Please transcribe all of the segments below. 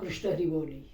कृष्ण हरिबोली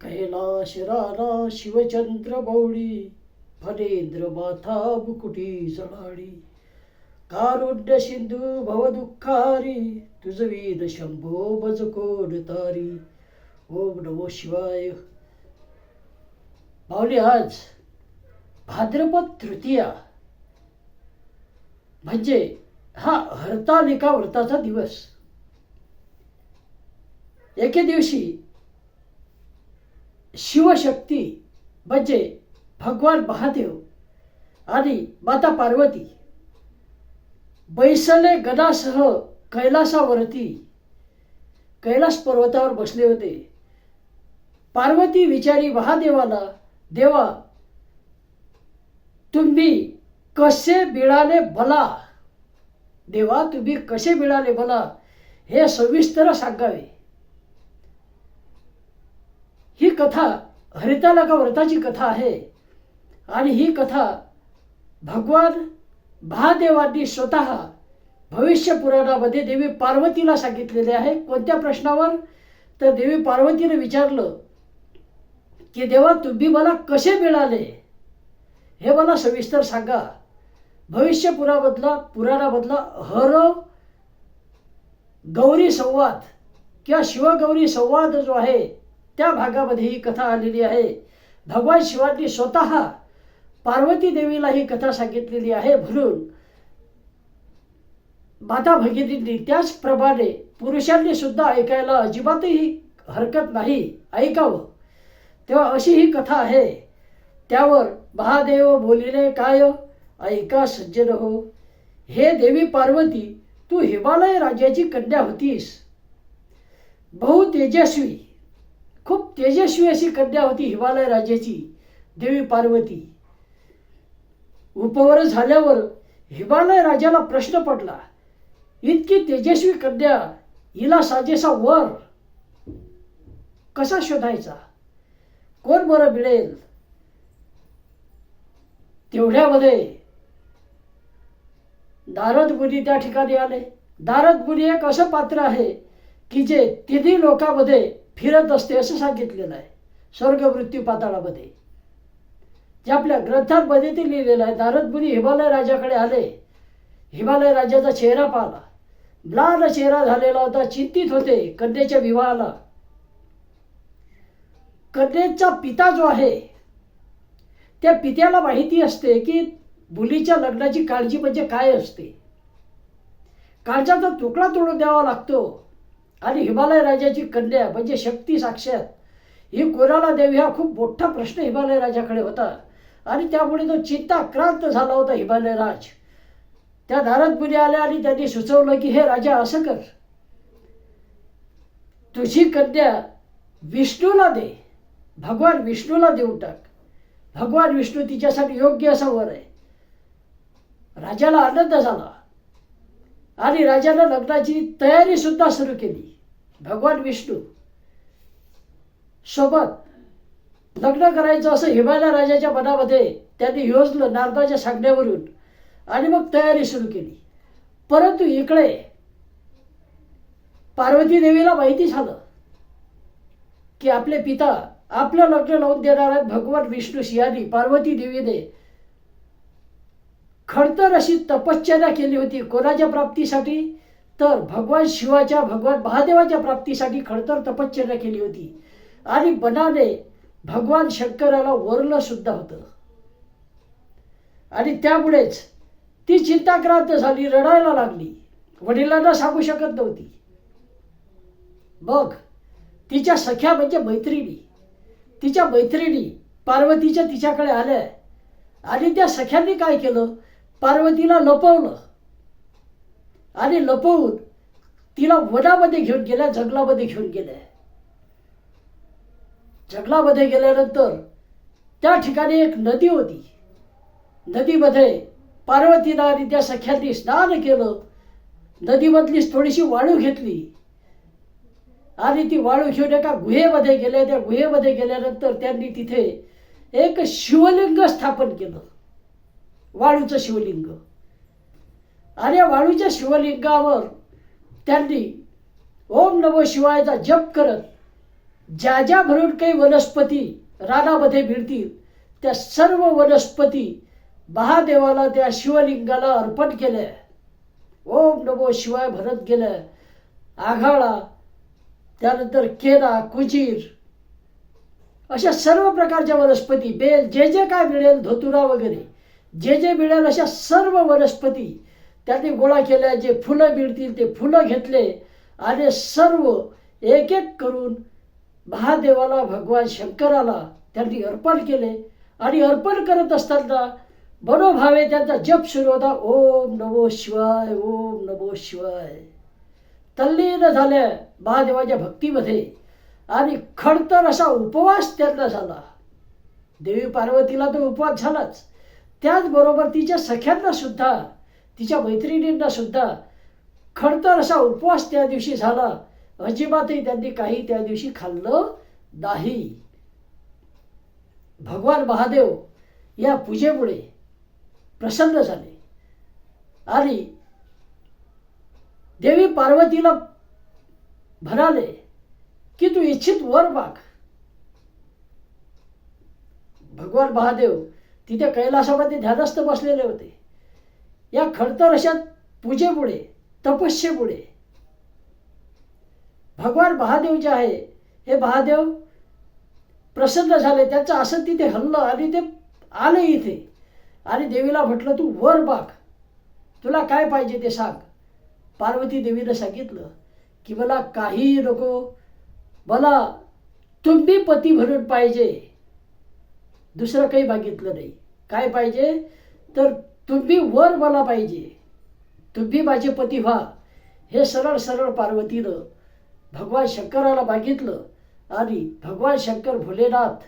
कैलाश राणा शिवचंद्र बौळी फणेंद्र माथा बुकुटी सळाळी कारुण्य सिंधू भवदुःखारी तुझवीन शंभो बज कोण तारी. ओम नमो शिवाय. भावली आज भाद्रपद तृतीया म्हणजे हा हरतालिका व्रताचा दिवस. एके दिवशी शिवशक्ती म्हणजे भगवान महादेव आणि माता पार्वती बैसले गदासह कैलासावरती कैलास पर्वतावर बसले होते. पार्वती विचारी महादेवाला देवा तुम्ही कसे मिळाले भला देवा तुम्ही कसे मिळाले भला हे सविस्तर सांगावे. ही कथा हरितालका व्रताची कथा आहे. आणि ही कथा भगवान महादेवांनी स्वतः भविष्य पुराणामध्ये देवी पार्वतीला सांगितलेले आहे. कोणत्या प्रश्नावर? तर देवी पार्वतीने विचारलं की देवा तुम्ही मला कसे मिळाले? हे मला सविस्तर सांगा. भविष्य पुरामधला पुराणामधला हर गौरी संवाद किंवा शिवगौरी संवाद जो आहे त्या भागामध्ये ही कथा आलेली आहे. भगवान शिवांनी स्वतः पार्वती देवीला ही कथा सांगितलेली आहे म्हणून माता भगिनींनी त्याचप्रमाणे पुरुषांनी सुद्धा ऐकायला अजिबातही हरकत नाही. ऐकावं. तेव्हा अशी ही कथा आहे. त्यावर महादेव बोलिले काय हो? ऐका सज्जन हो. हे देवी पार्वती तू हिमालय राज्याची कन्या होतीस. बहु तेजस्वी खूप तेजस्वी अशी कन्या होती हिमालय राज्याची देवी पार्वती. उपवर झाल्यावर हिमालय राजाला प्रश्न पडला इतकी तेजस्वी कन्या हिला साजेसा वर कसा शोधायचा? कोण बरं मिळेल? तेवढ्यामध्ये नारद मुनी त्या ठिकाणी आले. नारद मुनी एक असं पात्र आहे की जे तिन्ही लोकांमध्ये फिरत असते असं सांगितलेलं आहे. स्वर्ग मृत्यू पाताळामध्ये. जे आपल्या ग्रंथांमध्ये ते लिहिलेलं आहे. नारदमुनी हिमालय राजाकडे आले. हिमालय राजाचा चेहरा पाहिला. लाल चेहरा झालेला होता. चिंतित होते. कन्येच्या विवाहाला. कन्येचा पिता जो आहे त्या पित्याला माहिती असते की मुलीच्या लग्नाची काळजी म्हणजे काय असते? काळजाचा तुकडा तोडून द्यावा लागतो. आणि हिमालय राजाची कन्या म्हणजे शक्ती साक्षात. ही कोणाला देवी हा खूप मोठा प्रश्न हिमालय राजाकडे होता. आणि त्यामुळे तो चित्ताक्रांत झाला होता हिमालय राज. त्या नारद मुनी आल्या आणि त्यांनी सुचवलं की हे राजा असं कर. तुझी कन्या विष्णूला दे. भगवान विष्णूला देऊ टाक. भगवान विष्णू तिच्यासाठी योग्य असा वर आहे. राजाला आनंद झाला. आणि राजानं लग्नाची तयारी सुद्धा सुरू केली. भगवान विष्णू सोबत लग्न करायचं असं हिमालय राजाच्या मनामध्ये त्यांनी योजलं नारदाच्या सांगण्यावरून आणि मग तयारी सुरू केली. परंतु इकडे पार्वती देवीला माहिती झालं की आपले पिता आपलं लग्न लावून देणार आहेत भगवान विष्णू सिंहानी पार्वती देवीने खडतर अशी तपश्चर्या केली होती कोणाच्या प्राप्तीसाठी? तर भगवान शिवाच्या भगवान महादेवाच्या प्राप्तीसाठी खडतर तपश्चर्या केली होती. आणि बनाने भगवान शंकराला वरलं सुद्धा होतं. आणि त्यामुळेच ती चिंताक्रांत झाली रडायला लागली. वडिलांना सांगू शकत नव्हती. मग तिच्या सख्या म्हणजे मैत्रिणी तिच्या मैत्रिणी पार्वतीच्या तिच्याकडे आल्या. आणि त्या सख्यांनी काय केलं? पार्वतीला लपवलं. आणि लपवून तिला वनामध्ये घेऊन गेल्या जंगलामध्ये घेऊन गेल्या. जंगलामध्ये गेल्यानंतर त्या ठिकाणी एक नदी होती. नदीमध्ये पार्वतीला आणि त्या सख्यांनी स्नान केलं. नदीमधलीच थोडीशी वाळू घेतली. आणि ती वाळू घेऊन एका गुहेमध्ये गेल्या. त्या गुहेमध्ये गेल्यानंतर त्यांनी तिथे एक शिवलिंग स्थापन केलं. वाळूचं शिवलिंग. आणि वाळूच्या शिवलिंगावर त्यांनी ओम नमो शिवायचा जप करत ज्या ज्या भरून काही वनस्पती रानामध्ये मिळतील त्या सर्व वनस्पती महादेवाला त्या शिवलिंगाला अर्पण केल्या. ओम नमो शिवाय भरत गेलं आघाळा त्यानंतर केरा कुजीर अशा सर्व प्रकारच्या वनस्पती बेल जे जे काय मिळेल धोतुरा वगैरे. जे जे मिळेल अशा सर्व वनस्पती त्याने गोळा केल्या जे फुलं मिळतील ते फुलं घेतले आणि सर्व एक एक करून महादेवाला भगवान शंकराला त्यांनी अर्पण केले आणि अर्पण करत असताना मनोभावे त्यांचा जप सुरू होता. ओम नमो शिवाय ओम नमो शिवाय. तल्लीन झाल्या महादेवाच्या भक्तीमध्ये आणि खडतर असा उपवास त्यांना झाला. देवी पार्वतीला तो उपवास झालाच. त्याचबरोबर तिच्या सख्यांना सुद्धा तिच्या मैत्रिणींना सुद्धा खडतर असा उपवास त्या दिवशी झाला. अजिबातही त्यांनी काही त्या दिवशी खाल्लं नाही. भगवान महादेव या पूजेमुळे प्रसन्न झाले. आणि देवी पार्वतीला म्हणाले की तू इच्छित वर माग भगवान महादेव तिथे कैलासामध्ये ध्यानस्थ बसलेले होते. या खडतर अशा पूजेमुळे तपस्येमुळे भगवान महादेव जे आहे हे महादेव प्रसन्न झाले. त्यांचं असं तिथे हल्लं आणि ते आले इथे. आणि देवीला म्हटलं तू वर बाग. तुला काय पाहिजे ते सांग. पार्वती देवीनं सांगितलं की मला काहीही नको. मला तुम्ही पती म्हणून पाहिजे. दुसरं काही बघितलं नाही. काय पाहिजे? तर तुम्ही वर मला पाहिजे. तुम्ही माझे पती व्हा. हे सरळ सरळ पार्वतीनं भगवान शंकराला मागितलं आणि भगवान शंकर भोलेनाथ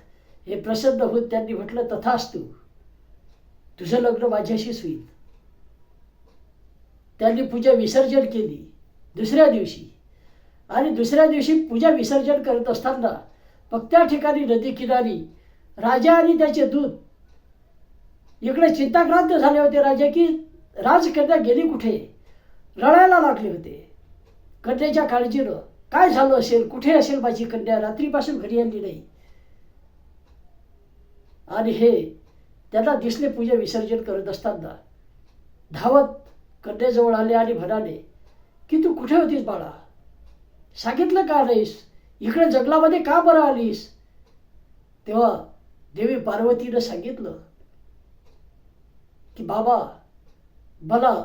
हे प्रसन्न होत त्यांनी म्हटलं तथास्तू तुझं लग्न माझ्याशीच होईल. त्यांनी पूजा विसर्जन केली दुसऱ्या दिवशी. आणि दुसऱ्या दिवशी पूजा विसर्जन करत असताना मग त्या ठिकाणी नदी किनारी राजा आणि त्याचे दूत. इकडे चिंताक्रांत झाले होते राजा की राजकन्या गेली कुठे? रडायला लागले होते. कन्याच्या काळजीनं काय झालं असेल? कुठे असेल माझी कन्या? रात्रीपासून घरी आली नाही. आणि हे त्यांना दिसले पूजा विसर्जन करत असताना. धावत कन्याजवळ आले आणि म्हणाले की तू कुठे होतीस बाळा? सांगितलं का नाहीस? इकडे जंगलामध्ये का बरं आलीस? तेव्हा देवी पार्वतीनं सांगितलं की बाबा मला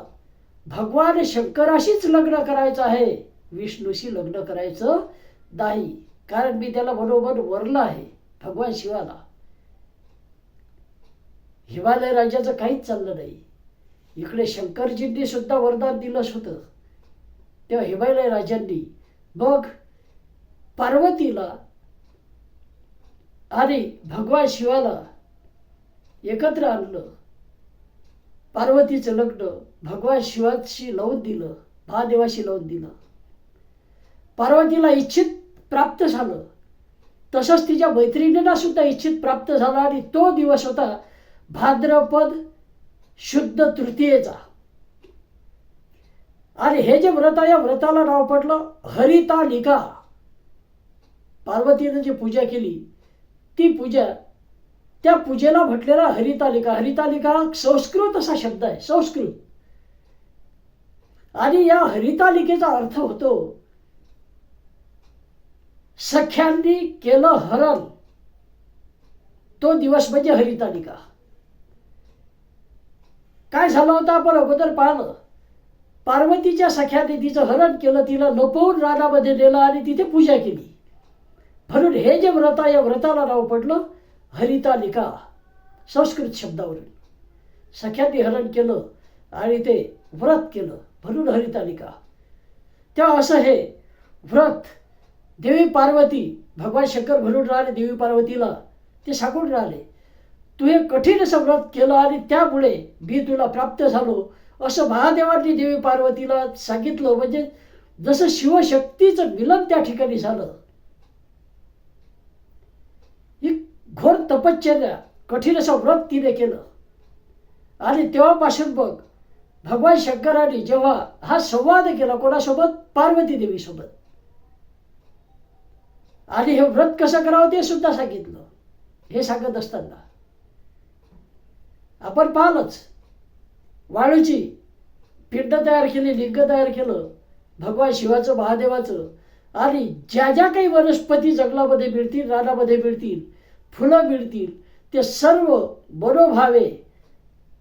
भगवान शंकराशीच लग्न करायचं आहे. विष्णूशी लग्न करायचं नाही. कारण मी त्याला बरोबर वरलं आहे भगवान शिवाला. हिमालय राज्याचं काहीच चाललं नाही. इकडे शंकरजींनी सुद्धा वरदान दिलंच होतं. तेव्हा हिमालय राजांनी मग पार्वतीला आणि भगवान शिवाला एकत्र आणलं. पार्वतीचं लग्न भगवान शिवाशी लावून दिलं महादेवाशी लावून दिलं. पार्वतीला इच्छित प्राप्त झालं. तसंच तिच्या मैत्रिणींना सुद्धा इच्छित प्राप्त झाला आणि तो दिवस होता भाद्रपद शुद्ध तृतीयेचा. आणि हे जे व्रत आहे या व्रताला नाव पडलं हरितालिका. पार्वतीनं जी पूजा केली ती पूजा त्या पूजेला म्हटलेला हरितालिका हरितालिका हा संस्कृत असा शब्द आहे संस्कृत. आणि या हरितालिकेचा अर्थ होतो सख्यांनी केलं हरण. तो दिवस म्हणजे हरितालिका. काय झालं होतं आपण अगोदर पाहिलं. पार्वतीच्या सख्याने तिचं हरण केलं तिला लपवून रानामध्ये नेलं आणि तिथे पूजा केली. म्हणून हे जे व्रत आहे या व्रताला नाव पडलं हरितालिका संस्कृत शब्दावरून. सख्यांनी हरण केलं आणि ते व्रत केलं म्हणून हरितालिका. तेव्हा असं हे व्रत देवी पार्वती भगवान शंकर म्हणून राहिले देवी पार्वतीला ते सांगून राहिले तू हे कठीण असं व्रत केलं आणि त्यामुळे मी तुला प्राप्त झालो. असं महादेवांनी देवी पार्वतीला सांगितलं. म्हणजे जसं शिवशक्तीचं मिलन त्या ठिकाणी झालं ही घोर तपश्चर्या कठीण असं व्रत तिने केलं. आणि तेव्हापासून बघ भगवान शंकराने जेव्हा हा संवाद केला कोणासोबत? पार्वती देवीसोबत. आणि हे व्रत कसं करावं ते सुद्धा सांगितलं. हे सांगत असताना. आपण पाहलंच. वाळूची पिंड तयार केली लिंग तयार केलं भगवान शिवाचं महादेवाचं. आणि ज्या ज्या काही वनस्पती जंगलामध्ये मिळतील रानामध्ये मिळतील फुलं मिळतील ते सर्व मनोभावे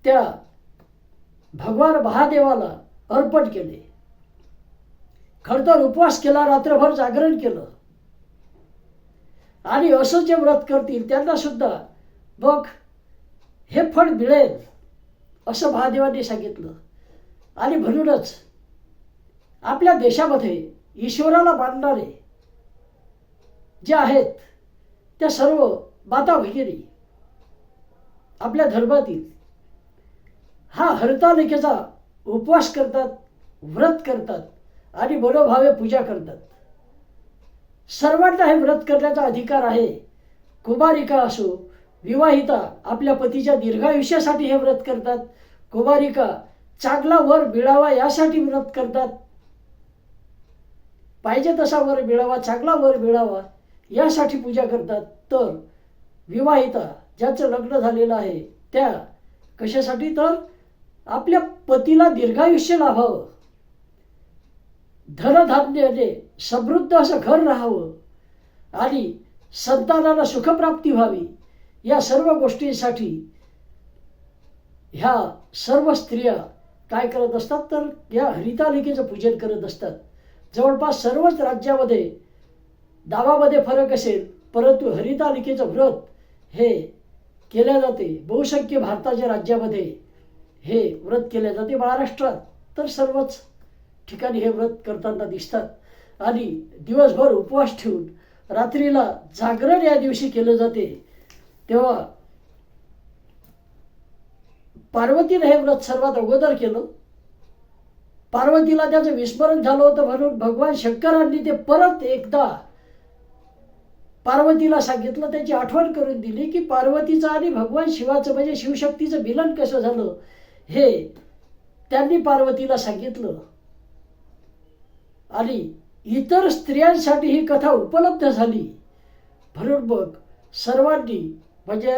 त्या भगवान महादेवाला अर्पण केले. खरं तर उपवास केला रात्रभर जागरण केलं. आणि असं जे व्रत करतील त्यांना सुद्धा बघ हे फळ मिळेल असं महादेवांनी सांगितलं. आणि म्हणूनच आपल्या देशामध्ये ईश्वराला मानणारे जे आहेत त्या सर्व बाता भगिनी आपल्या धर्मातील हा हरतालिकेचा उपवास करतात व्रत करतात आणि मनोभावे पूजा करतात. सर्वांना हे व्रत करण्याचा अधिकार आहे. कुमारिका असो विवाहिता आपल्या पतीच्या दीर्घायुष्यासाठी हे व्रत करतात. कुमारिका चांगला वर मिळावा यासाठी व्रत करतात. पाहिजे तसा वर मिळावा चांगला वर मिळावा यासाठी पूजा करतात. तर विवाहिता ज्याचं लग्न झालेलं आहे त्या कशासाठी तर आपल्या पतीला दीर्घायुष्य लाभावं. धनधान्याने म्हणजे समृद्ध असं घर राहावं आणि संतानाला सुखप्राप्ती व्हावी. या सर्व गोष्टींसाठी ह्या सर्व स्त्रिया काय करत असतात तर या हरितालिकेचं पूजन करत असतात. जवळपास सर्वच राज्यामध्ये दावामध्ये फरक असेल परंतु हरितालिकेचं व्रत हे केल्या जाते. बहुशक्य भारताच्या राज्यामध्ये हे व्रत केले जाते. महाराष्ट्रात तर सर्वच ठिकाणी हे व्रत करताना दिसतात. आणि दिवसभर उपवास ठेवून रात्रीला जागरण या दिवशी केलं जाते. तेव्हा पार्वतीनं हे व्रत सर्वात अगोदर केलं. पार्वतीला त्याचं विस्मरण झालं होतं म्हणून भगवान शंकरांनी ते परत एकदा पार्वतीला सांगितलं त्याची आठवण करून दिली की पार्वतीचं आणि भगवान शिवाचं म्हणजे शिवशक्तीचं मिलन कसं झालं? हे त्यांनी पार्वतीला सांगितलं. आणि इतर स्त्रियांसाठी ही कथा उपलब्ध झाली. म्हणून मग सर्वांनी म्हणजे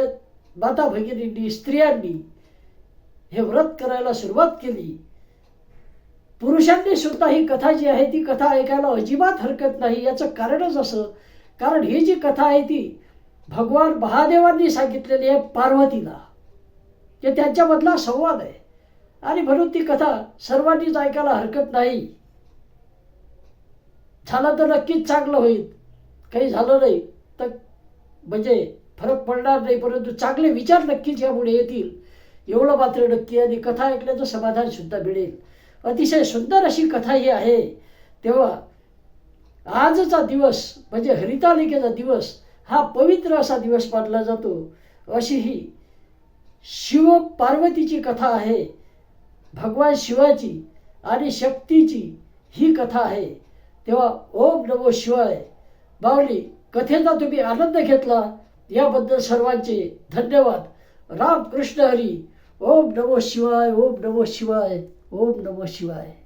माता भगिनींनी स्त्रियांनी हे व्रत करायला सुरुवात केली. पुरुषांनी सुद्धा ही कथा जी आहे ती कथा ऐकायला अजिबात हरकत नाही. याचं कारणच असं कारण ही जी कथा आहे ती भगवान महादेवांनी सांगितलेली आहे पार्वतीला ते त्यांच्यामधला संवाद आहे. आणि म्हणून ती कथा सर्वांनीच ऐकायला हरकत नाही. झालं तर नक्कीच चांगलं होईल. काही झालं नाही तर म्हणजे फरक पडणार नाही परंतु चांगले विचार नक्कीच यामुळे येतील. एवढं मात्र नक्की आणि कथा ऐकल्याचं समाधान सुद्धा मिळेल. अतिशय सुंदर अशी कथा ही आहे. तेव्हा आजचा दिवस म्हणजे हरितालिकेचा दिवस हा पवित्र असा दिवस मानला जातो. अशी ही शिव पार्वतीची कथा आहे भगवान शिवाची आणि शक्तीची ही कथा आहे. तेव्हा ओम नमो शिवाय. बावली कथेचा तुम्ही आनंद घेतला? याबद्दल सर्वांचे धन्यवाद. राम कृष्ण हरी ओम नमो शिवाय ओम नमो शिवाय ओम नमो शिवाय.